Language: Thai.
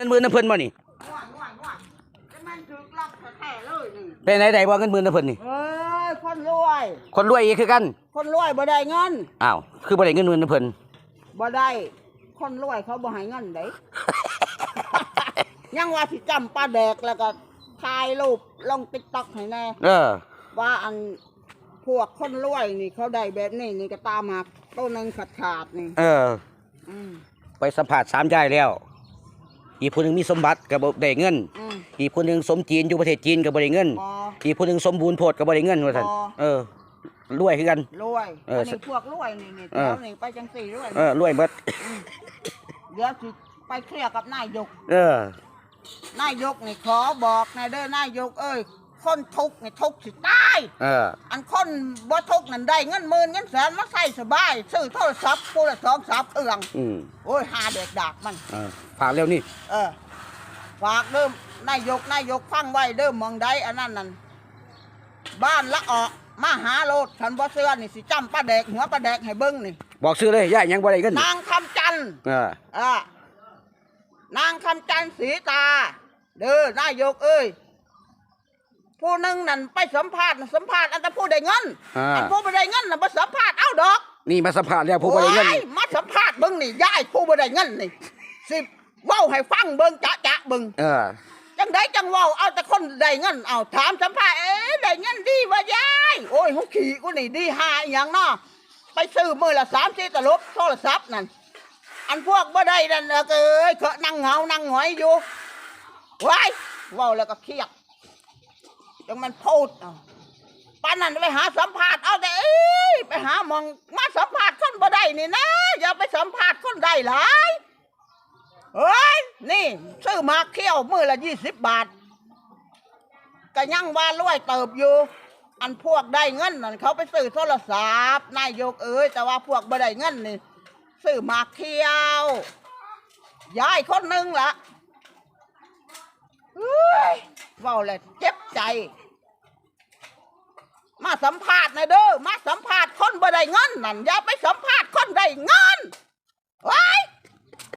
เงินหมื่นน้ำเพิ่นบ่นี่ง่วงง่วงง่วงจะมันถึกล็อกแท้ๆเลยนี่เป็นไหนใดบ่เงินหมื่นน้ำเพิ่นนี่เอ้ยคนรวย คนรวยอีกคือกันคนรวยบ่ได้เงินอ้าวคือบ่ได้เงินหมื่นน้ำเพิ่นบ่ได้ คนรวยเขาบ่ให้เงินเด้ ยังว่าสิจำปลาแดกแล้วก็ถ่ายรูปลง TikTok ให้แน่เออว่าอันพวกคนรวยนี่เขาได้แบบนี้นี่ก็ตามมาต้นหนึงขาดขาดๆนี่เออ อืมไปสัมผัสสามยายแล้ว อีกผู้หนึงมีสมบัติก็บ่ได้เงิน อืม อีกผู้หนึงสมจีนอยู่ประเทศจีนก็บ่ได้เงิน บ่ อีกผู้หนึงสมบูรณ์โพดก็บ่ได้เงินว่าซั่นอ๋อเออรวยคือกัน รวยเอออันนี้พวกรวยนี่นี่เออ แถวนี่ไปจังสี่รวยเออรวยเบิดเดี๋ยวสิไปเคลียร์กับนายก เออนายกนี่ขอบอกนายเด้อนายกเอ้ยคนทุกข์นี่ทุกข์สิตาย เอออันคนบ่ทุกข์นั่นได้เงินหมื่นเงินแสนมาใส่สบาย ซื้อโทรศัพท์ผู้ละสองสามเครื่องอืมโอ้ยหาเด็กดากมัน เออ ผ่านเร็วนี่ เออฝากเริ่มนายกนายกฟังไว้เริ่มมองได้อันนั้นนั่นบ้านละออกมาหาโลดฉันบ่เสื้อนี่สิจำป้าแดกหัวป้าแดกให้เบิ่งนี่บอกซื้อเลยยายยังบ่ได้เงินนางคำจันทร์เอออ่านางคำจันทร์สีตา เด้อนายกเอ้ยผู้หนึ่งนั่นไปสัมภาษณ์น่ะสัมภาษณ์อันจะผู้ได้เงินอ่า อันผู้ไม่ได้เงินน่ะมาสัมภาษณ์เอ้าดอกนี่มาสัมผัสแล้วผู้บ่ได้เงินโอ้ยมาสัมภาษณ์เบิ่งนี่ยายผู้ไม่ได้เงินนี่สิ เว้าให้ฟังเบิ่งจะจะเบิ่งเออจังได้จังเว้าเอาแต่คนได้เงินเอาถามสัมภาษณ์เอ๊ะได้เงินดีว่ายายโอ้ยหุขี่กูนี่ดีหาอหย่างเนาะไปซื้อมือละสามสี่ตลบโทรศัพท์นั่นอันพวกบ่ได้นั่นน่ะก็เอ้ยเขานั่งเหงานั่งหงอยอยู่ว้ายเว้าแล้วก็เครียดจังมันพูดเอาปานนั้นไปหาสัมภาษณ์เอาแต่เอ้ยไปหาหมองมาสัมภาษณ์คนบ่ได้นี่นะอย่าไปสัมภาษณ์คนได้หลาย เฮ้ยนี่ซื้อมาเคี่ยวมือละยี่สิบบาทก็ยังว่ารวยเติบอยู่ อันพวกได้เงินนั่นเขาไปซื้อโทรศัพท์นายยกเอ้ยแต่ว่าพวกบ่ได้เงินนี่ซื้อมาเที่ยวยายคนหนึ่งละเฮ้ยว้าเลยเจ็บใจ มาสัมภาษณ์นะเด้อมาสัมภาษณ์คนบ่ได้เงินนั่นอย่าไปสัมภาษณ์คนได้เงินไว้ย